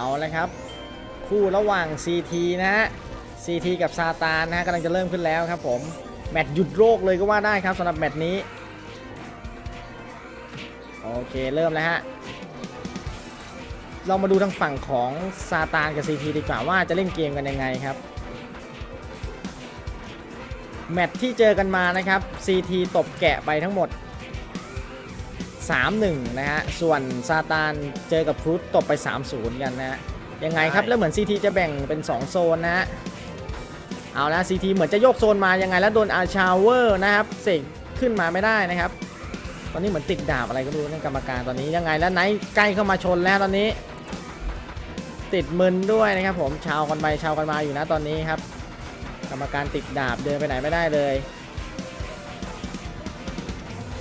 เอาเลยครับ คู่ระหว่าง CT นะฮะ CT กับซาตานนะฮะกำลังจะเริ่มขึ้นแล้วครับผม แมตช์หยุดโรคเลยก็ว่าได้ครับสำหรับแมตช์นี้ โอเคเริ่มแล้วฮะ เรามาดูทางฝั่งของซาตานกับ CT ดีกว่าว่าจะเล่นเกมกันยังไงครับ แมตช์ที่เจอกันมานะครับ CT ตบแกะไปทั้งหมด 3-1 นะฮะ ส่วนซาตานเจอกับฟรุตตบไป 3-0 กันนะฮะ ยังไงครับ แล้วเหมือน CT จะแบ่งเป็น 2 โซนนะฮะ เอาละ CT เหมือนจะโยกโซนมายังไงแล้วโดนอาชาวเวอร์นะครับ เสกขึ้นมาไม่ได้นะครับ ตอนนี้เหมือนติดดาบอะไรก็ไม่รู้นั่นกรรมการตอนนี้ยังไงแล้วไนท์ใกล้เข้ามาชนแล้วตอนนี้ ติดมึนด้วยนะครับผมชาวกันไปชาวกันมาอยู่นะตอนนี้ครับ กรรมการติดดาบเดินไปไหนไม่ได้เลย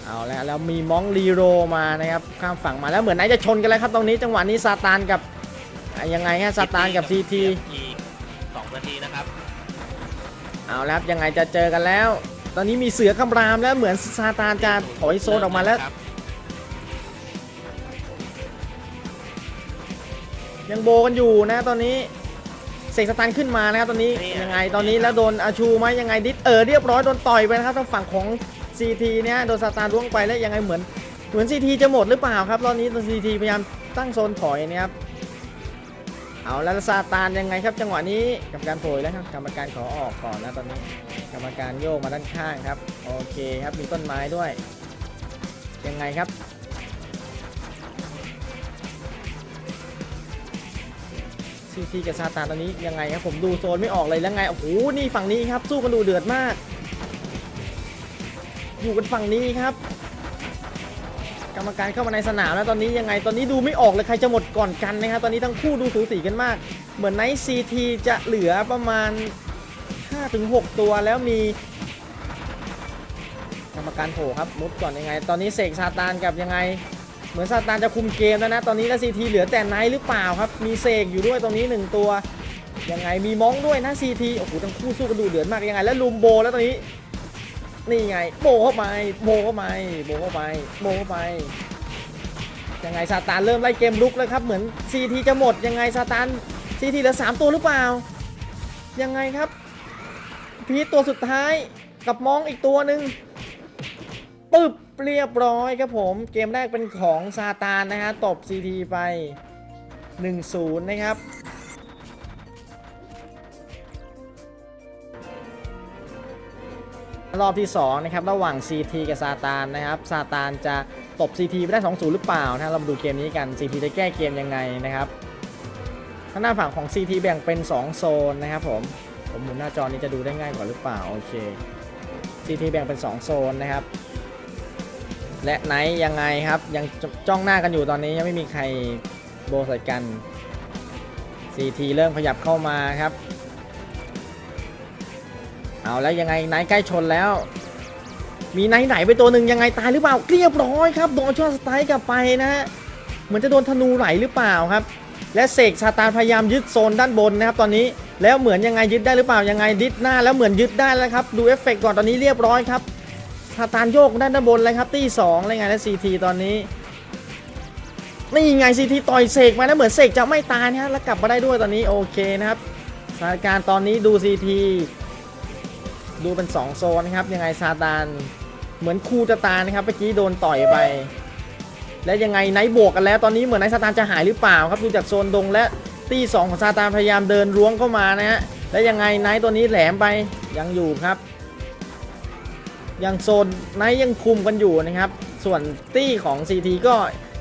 เอาแล้วแล้วมีมองลีโรมานะครับข้ามฝั่งมาแล้วเหมือนไนท์จะชนกันแล้วครับตรงนี้จังหวะนี้ซาตานกับอะยังไงฮะซาตานกับ CT อีกสองนาทีนะครับเอาแล้วครับยังไงจะเจอกันแล้ว ตอนนี้มีเสือคำรามแล้วเหมือนซาตานจะถอยโซนออกมาแล้วครับยังโบกันอยู่นะตอนนี้เสกสตันขึ้นมานะครับตอนนี้ยังไงตอนนี้แล้วโดนอาชูไหมยังไงดิสเออเรียบร้อยโดนต่อยไปนะครับทางฝั่งของ CT เนี่ยโดนซาตานล่วงไปแล้วยังไงเหมือนเหมือน CT จะหมดหรือเปล่าครับตอนนี้ตัว CT พยายามตั้งโซนถอยนะครับเอาแล้วซาตานยังไงครับ จังหวะนี้กรรมการโผล่แล้วครับกรรมการขอออกก่อนนะตอนนี้ กรรมการโยกมาด้านข้างครับโอเคครับมีต้นไม้ด้วย ยังไงครับซีทีกับซาตานตอนนี้ยังไงครับผมดูโซนไม่ออกเลยแล้วไงโอ้โหนี่ฝั่งนี้ครับสู้กันดูเดือดมาก อยู่กันฝั่งนี้ครับ กรรมการเข้ามาในสนามแล้วตอนนี้ยังไงตอนนี้ดูไม่ออกเลยใครจะหมดก่อนกันนะครับตอนนี้ทั้งคู่ดูสูสีกันมาก เหมือนไนท์ซีทีจะเหลือประมาณ 5-6 ตัวแล้วมี กรรมการโผล่ครับมุดก่อนยังไง ตอนนี้เสกซาตานกับยังไง เหมือนซาตานจะคุมเกมแล้วนะตอนนี้แล้วซีทีเหลือแต่ไนท์หรือเปล่าครับ มีเสกอยู่ด้วยตรงนี้หนึ่งตัวยังไงมีมองด้วยนะซีทีโอ้โหทั้งคู่สู้กันดูเดือดมากยังไง แล้วลุมโบแล้วตอนนี้ นี่ไงโบเข้าไปโบเข้าไปโบเข้าไปโบเข้าไปยังไงซาตานเริ่มไล่เกมลุกแล้วครับเหมือนซีทีจะหมดยังไงซาตานซีทีเหลือสามตัวหรือเปล่า ยังไงครับ พีทตัวสุดท้ายกับมองอีกตัวหนึ่งปึ๊บเรียบร้อยครับผม เกมแรกเป็นของซาตานนะฮะตบ CT ไป 1-0 นะครับ รอบที่2นะครับระหว่าง CT กับซาตานนะครับซาตานจะตบ CT ไปได้2-0หรือเปล่านะเรามาดูเกมนี้กัน CT จะแก้เกมยังไงนะครับทางด้านฝั่งของ CT แบ่งเป็น 2 โซนนะครับผมผมหมุนหน้าจอนี้จะดูได้ง่ายกว่าหรือเปล่าโอเค CT แบ่งเป็น 2 โซนนะครับ และไนท์ยังไงครับยังจจ้องหน้ากันอยู่ตอนนี้ยังไม่มีใครโบใส่กัน CT เริ่มขยับเข้ามาครับ เอาแล้วยังไงไนท์ใกล้ชนแล้ว มีไนท์ไหนไปตัวหนึ่งยังไงตายหรือเปล่าเรียบร้อยครับโดนช็อตสไตล์กลับไปนะฮะเหมือนจะโดนธนูไหลหรือเปล่าครับ และเสกซาตานพยายามยึดโซนด้านบนนะครับตอนนี้แล้วเหมือนยังไงยึดได้หรือเปล่ายังไงดิสหน้าแล้วเหมือนยึดได้แล้วครับดูเอฟเฟกต์ก่อนตอนนี้เรียบร้อยครับซาตานโยกด้านด้านบนเลยครับตีสองเลยไงและซีทีตอนนี้นี่ไงซีทีต่อยเสกมาแล้วเหมือนเสกจะไม่ตายนะฮะแล้วกลับมาได้ด้วยตอนนี้โอเคนะครับสถานการณ์ตอนนี้ดูซีที ดูเป็น 2 โซนนะครับ ยังไงซาตานเหมือนคู่จะตายนะครับเมื่อกี้โดนต่อยไป และยังไงไนท์บวกกันแล้วตอนนี้เหมือนไนท์ซาตานจะหายหรือเปล่าครับดูจากโซนดงและตีสองของซาตานพยายามเดินล้วงเข้ามานะฮะและยังไงไนท์ตัวนี้แหลมไปยังอยู่ครับ ยังโซนไนท์ยังคุมกันอยู่นะครับ ส่วนตี้ของ CT ก็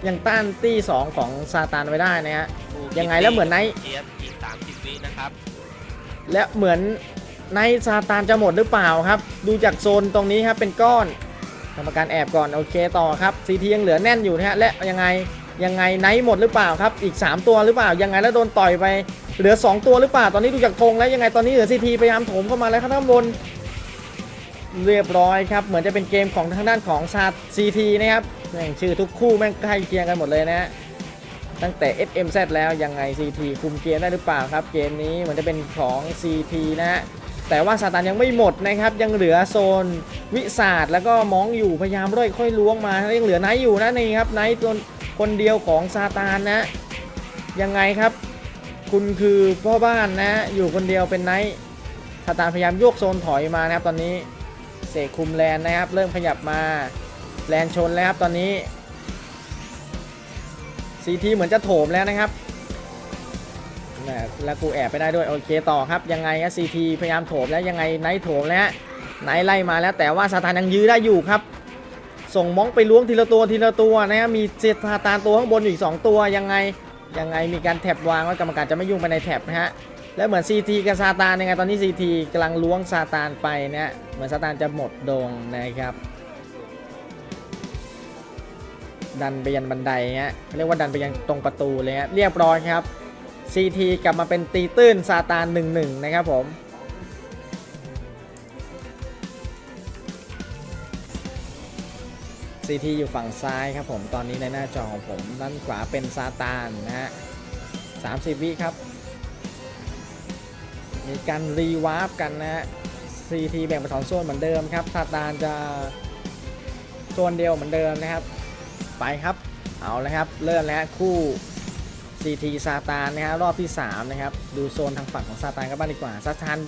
ยังต้านตี้สองของซาตานไว้ได้นะฮะยังไงแล้วเหมือนไนท์เอฟอีกสามสิบวินะครับและเหมือน ไนซาตานจะหมดหรือเปล่าครับ ดูจากโซนตรงนี้ครับเป็นก้อนกรรมการแอบก่อนโอเคต่อครับ CT ยังเหลือแน่นอยู่นะฮะและยังไงยังไงไนท์หมดหรือเปล่าครับอีก 3 ตัวหรือเปล่ายังไงแล้วโดนต่อยไปเหลือ 2 ตัวหรือเปล่าตอนนี้ดูจากธงแล้วยังไงตอนนี้เหลือ CT พยายามโถมเข้ามาแล้วข้างบนเรียบร้อยครับเหมือนจะเป็นเกมของทางด้านของซาซีทีนะครับแม่งชื่อทุกคู่แม่งใกล้เคียงกันหมดเลยนะฮะตั้งแต่ FMZ แล้วยังไง CT คุมเกมได้หรือเปล่าครับ เกมนี้เหมือนจะเป็นของ CT นะฮะ แต่ว่าซาตานยังไม่หมดนะครับ ยังเหลือโซนวิสาดแล้วก็มองอยู่พยายามร่อยค่อยล้วงมายังเหลือไนท์อยู่นะนี่ครับไนท์ตัวคนเดียวของซาตานนะ ยังไงครับ คุณคือพ่อบ้านนะ อยู่คนเดียวเป็นไนท์ซาตานพยายามโยกโซนถอยมานะครับ ตอนนี้เสกคุมแลนนะครับ เริ่มขยับมาแลนชนแล้วครับตอนนี้ซีทีเหมือนจะโถมแล้วนะครับ แล้วกูแอบไปได้ด้วยโอเคต่อครับยังไงครับซีทีพยายามโถมแล้วยังไงไนท์โถมแล้วไนท์ไล่มาแล้วแต่ว่าซาตานยังยื้อได้อยู่ครับ ส่งมองไปล้วงทีละตัวทีละตัวนะครับมีเซตาตานตัวข้างบนอยู่อีก 2 ตัวยังไงยังไงมีการแท็บวางว่ากรรมการจะไม่ยุ่งไปในแท็บนะฮะแล้วเหมือน CT กับซาตานยังไงตอนนี้ CT กำลังล้วงซาตานไปเนี่ยเหมือนซาตานจะหมดดงนะครับดันไปยันบันไดเงี้ยเรียกว่าดันไปยังตรงประตูเลยฮะเรียบร้อยครับ CT กลับมาเป็นตีตื้นซาตาน1-1 นะครับผม ซีทีอยู่ฝั่งซ้ายครับผมตอนนี้ในหน้าจอของผมด้านขวาเป็นซาตานนะฮะ30วิครับ มีการรีวาร์ปกันนะฮะซีทีแบ่งเป็นสองโซนเหมือนเดิมครับซาตานจะโซนเดียวเหมือนเดิมนะครับ ไปครับ เอาเลยครับ เริ่มแล้วคู่ CT ซาตานนะฮะรอบที่ 3 นะครับ ดูโซนทางฝั่งของซาตานกันบ้างดีกว่าซาตาน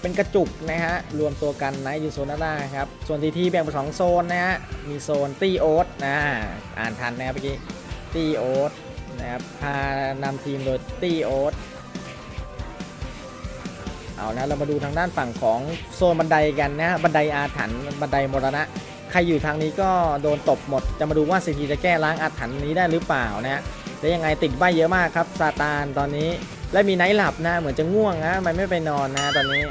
เป็นกระจุกนะฮะรวมตัวกันนะอยู่โซนด้านล่างครับส่วน TT แบ่งเป็นสองโซนนะฮะมีโซนตีโอ๊ตนะอ่านทันนะครับเมื่อกี้ตีโอ๊ตนะครับพานำทีมโดยตีโอ๊ตเอานะเรามาดูทางด้านฝั่งของโซนบันไดกันนะฮะบันไดอาถรรพ์บันไดมรณะ ใครอยู่ทางนี้ก็โดนตบหมด จะมาดูว่าซีทีจะแก้ล้างอาถรรพ์นี้ได้หรือเปล่านะฮะ แล้วยังไงติดใบเยอะมากครับซาตานตอนนี้ และมีไนท์หลับนะเหมือนจะง่วงนะมันไม่ไปนอนนะตอนนี้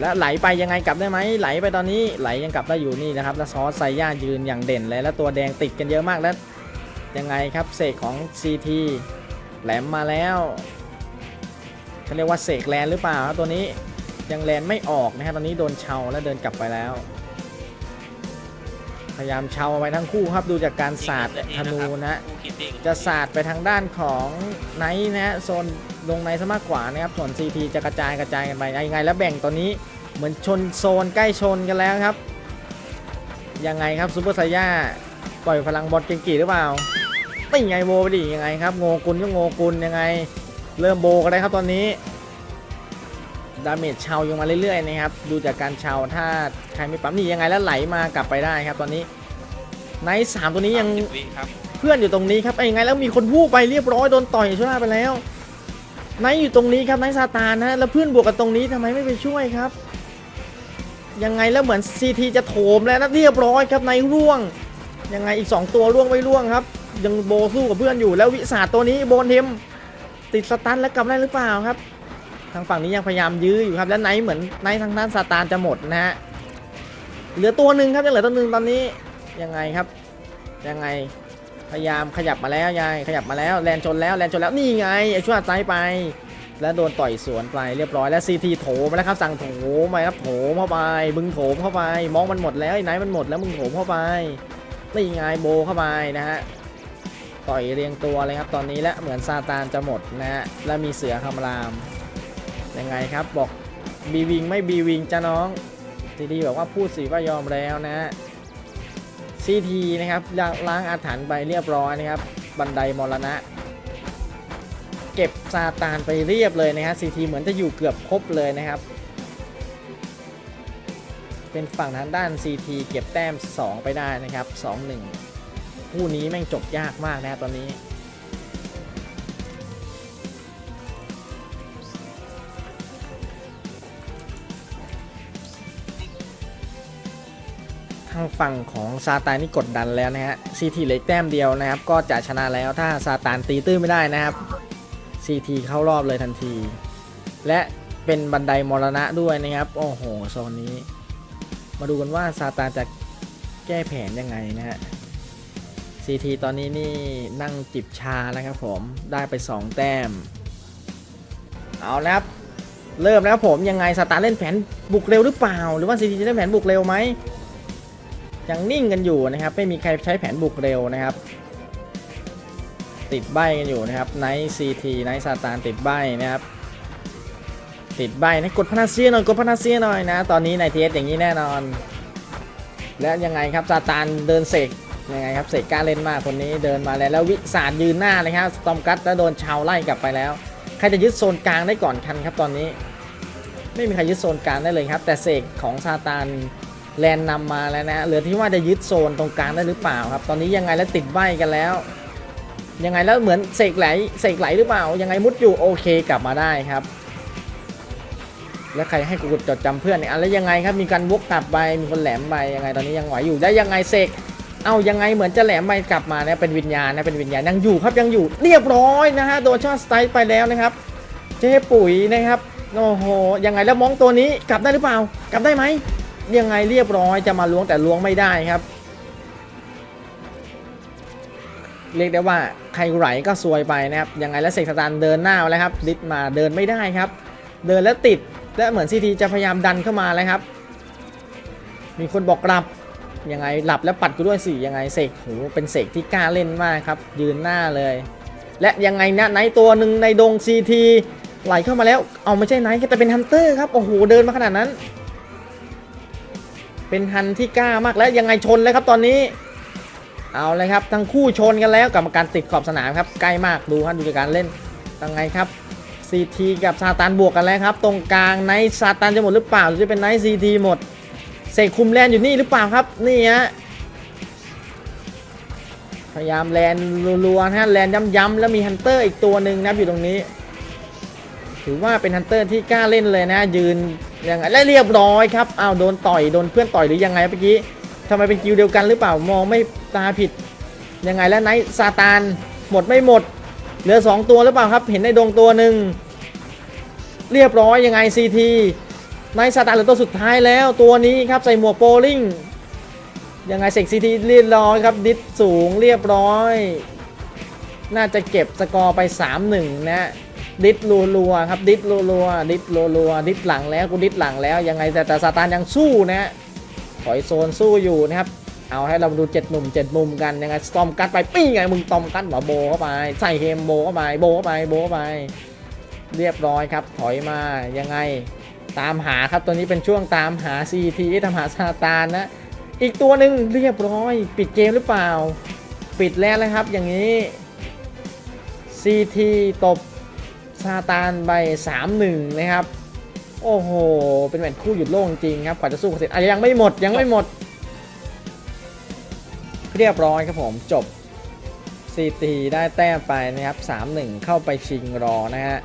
แล้วไหลไปยังไงกลับได้ไหมไหลไปตอนนี้ไหลยังกลับได้อยู่นี่นะครับแล้วซอสไซย่ายืนอย่างเด่นเลยแล้วตัวแดงติดกันเยอะมากแล้วยังไงครับเสกของ CT แหลมมาแล้วเขาเรียกว่าเสกแลนหรือเปล่าครับตัวนี้ยังแลนไม่ออกนะครับตอนนี้โดนเชาแล้วเดินกลับไปแล้ว พยายามเชาไปทั้งคู่ครับดูจากการสาดธนูนะจะสาดไปทางด้านของไนท์นะฮะโซนลงในซะมากกว่านะครับส่วน CT จะกระจายกระจายกันไปยังไงแล้วแบ่งตอนนี้เหมือนชนโซนใกล้ชนกันแล้วครับ ยังไงครับซูเปอร์ไซย่าปล่อยพลังบอลเก่งกี่หรือเปล่าไม่ไงโบไปดิยังไงครับโงกุลก็โงกุลยังไง เริ่มโบกันได้ครับตอนนี้ ดาเมจเชายังมาเรื่อยๆนะครับดูจากการเชาถ้าใครไม่ปั๊มนี่ยังไงแล้วไหลมากลับไปได้ครับ ตอนนี้ไนท์สามตัวนี้ยังสามสิบวิครับเพื่อนอยู่ตรงนี้ครับไอ้ไงแล้วมีคนวูบไปเรียบร้อยโดนต่อยช่วยไปแล้วไนท์อยู่ตรงนี้ครับไนท์ซาตานนะแล้วเพื่อนบวกกันตรงนี้ทำไมไม่ไปช่วยครับ ยังไงแล้วเหมือนซีทีจะโถมแล้วนะเรียบร้อยครับไนท์ร่วง ยังไงอีก 2 ตัวร่วงไม่ร่วงครับ ยังโบสู้กับเพื่อนอยู่แล้ววิสาตัวนี้โบนเทมติดสตันแล้วกลับได้หรือเปล่าครับ ทางฝั่งนี้ยังพยายามยื้ออยู่ครับ แล้วไนท์เหมือนไนท์ทางด้านซาตานจะหมดนะฮะ เหลือตัวหนึ่งครับยังเหลือตัวหนึ่งตอนนี้ ยังไงครับ ยังไง พยายามขยับมาแล้วยายขยับมาแล้วแลนชนแล้วแลนชนแล้วนี่ไงไอ้ช่วยซ้ายไป แล้วโดนต่อยสวนไปเรียบร้อยแล้วซีทีโถมาแล้วครับสั่งโถมาครับโถมเข้าไปมึงโถมเข้าไป มองมันหมดแล้วไอ้ไนมันหมดแล้วมึงโถมเข้าไปนี่ไงโบเข้าไปนะฮะต่อยเรียงตัวเลยครับตอนนี้และเหมือนซาตานจะหมดนะฮะและมีเสือคำราม ยังไงครับบอกบีวิงไม่บีวิงจ้าน้องทีดีบอกว่าพูดสิว่ายอมแล้วนะฮะซีทีนะครับล้างล้างอาถรรพ์ไปเรียบร้อยนะครับ บันไดมรณะ เก็บซาตานไปเรียบเลยนะฮะซีทีเหมือนจะอยู่เกือบครบเลยนะครับ เป็นฝั่งทางด้าน CT เก็บแต้ม 2 ไปได้นะครับ 2-1คู่นี้แม่งจบยากมากนะตอนนี้ ทางฝั่งของซาตานนี่กดดันแล้วนะฮะซีทีเหล็กแต้มเดียวนะครับ ก็จะชนะแล้วถ้าซาตานตีตื้นไม่ได้นะครับซีทีเข้ารอบเลยทันที และเป็นบันไดมรณะด้วยนะครับ โอ้โหโซนนี้ มาดูกันว่าซาตานจะแก้แผนยังไงนะฮะซีทีตอนนี้นี่นั่งจิบชาแล้วครับผมได้ไป 2 แต้ม เอาแล้วครับเริ่มแล้วผมยังไงซาตานเล่นแผนบุกเร็วหรือเปล่า หรือว่าซีทีจะเล่นแผนบุกเร็วไหม ยังนิ่งกันอยู่นะครับ ไม่มีใครใช้แผนบุกเร็วนะครับ ติดใบกันอยู่นะครับไนท์ซีทีไนท์ซาตานติดใบนะครับ ติดใบนะกดพนาเซียหน่อยกดพนาเซียหน่อยนะ ตอนนี้ในเทสอย่างนี้แน่นอน และยังไงครับซาตานเดินเสกยังไงครับเสกกล้าเล่นมากคนนี้เดินมาแล้วแล้ววิสารยืนหน้าเลยครับสตอมกัตแล้วโดนชาวไล่กลับไปแล้วใครจะยึดโซนกลางได้ก่อนคันครับตอนนี้ ไม่มีใครยึดโซนกลางได้เลยครับ แต่เสกของซาตาน แลนนำมาแล้วนะเหลือที่ว่าจะยึดโซนตรงกลางได้หรือเปล่าครับ ตอนนี้ยังไงแล้วติดใบกันแล้ว ยังไงแล้วเหมือนเสกไหลเสกไหลหรือเปล่า ยังไงมุดอยู่โอเคกลับมาได้ครับ แล้วใครให้กูจดจำเพื่อนเนี่ยอะแล้วยังไงครับมีการวกกลับไปมีคนแหลมไปยังไงตอนนี้ยังไหวอยู่ได้ยังไงเสกเอายังไงเหมือนจะแหลมไปกลับมาเนี่ยเป็นวิญญาณนะเป็นวิญญาณยังอยู่ครับยังอยู่เรียบร้อยนะฮะโดนช็อตสไตล์ไปแล้วนะครับ เจ๊ปุ๋ยนะครับโอ้โหยังไงแล้วมองตัวนี้กลับได้หรือเปล่า กลับได้ไหม ยังไงเรียบร้อยจะมาล้วงแต่ล้วงไม่ได้ครับ เรียกได้ว่าใครไหลก็ซวยไปนะครับยังไงแล้วเสกสตาร์เดินหน้าแล้วครับดิดมาเดินไม่ได้ครับ เดินแล้วติดและเหมือนซีทีจะพยายามดันเข้ามาแล้วครับ มีคนบอกกลับยังไงหลับแล้วปัดกูด้วยสิยังไงเสกโหเป็นเสกที่กล้าเล่นมากครับ ยืนหน้าเลย และยังไงนะไนตัวหนึ่งในดงซีทีไหลเข้ามาแล้ว เอาไม่ใช่ไนท์แต่เป็นฮันเตอร์ครับโอ้โหเดินมาขนาดนั้น เป็นฮันที่กล้ามากแล้วยังไงชนเลยครับตอนนี้ เอาเลยครับทั้งคู่ชนกันแล้วกรรมการติดขอบสนามครับใกล้มากดูครับดูจากการเล่นยังไงครับซีทีกับซาตานบวกกันแล้วครับ ตรงกลางไนท์ซาตานจะหมดหรือเปล่าหรือจะเป็นไนท์ซีทีหมดเสกคุมแลนอยู่นี่หรือเปล่าครับนี่ฮะพยายามแลนรัวๆฮะแลนย้ำๆแล้วมีฮันเตอร์อีกตัวหนึ่งนับอยู่ตรงนี้ ถือว่าเป็นฮันเตอร์ที่กล้าเล่นเลยนะ ยืน ยังไงและเรียบร้อยครับอ้าวโดนต่อยโดนเพื่อนต่อยหรือยังไงเมื่อกี้ทำไมเป็นกิวเดียวกันหรือเปล่ามองไม่ตาผิดยังไงแล้วไนท์ซาตานหมดไม่หมด เหลือ 2 ตัวหรือเปล่าครับ เห็นในดงตัวหนึ่งเรียบร้อยยังไงซีทีไนท์ซาตานเหลือตัวสุดท้ายแล้วตัวนี้ครับใส่หมวกโปลิงยังไงเสกซีทีเรียบร้อยครับดิสสูงเรียบร้อย น่าจะเก็บสกอร์ไป 3-1 นะ ดิสรัวๆครับดิสรัวๆดิสรัวๆดิสหลังแล้วกูดิสหลังแล้วยังไงแต่แต่ซาตานยังสู้นะถอยโซนสู้อยู่นะครับเอาให้เรามาดูเจ็ดหนุ่มเจ็ดมุมกันยังไงตอมกัดไปปี้ไงมึงตอมกัดหมอโบเข้าไปใส่เฮมโบเข้าไปโบเข้าไปโบเข้าไป เรียบร้อยครับ ถอยมายังไงตามหาครับตัวนี้เป็นช่วงตามหา CT ทำหาซาตานนะอีกตัวหนึ่งเรียบร้อย ปิดเกมหรือเปล่า ปิดแล้วนะครับอย่างนี้ CT ตบ ซาตานไป 3-1 นะครับ โอ้โห เป็นแมตช์คู่หยุดโลกจริงครับกว่าจะสู้กันเสร็จอะยังไม่หมดยังไม่หมด เรียบร้อยครับผมจบซีตีได้แต้มไปนะครับ 3-1 เข้าไปชิงรอนะฮะ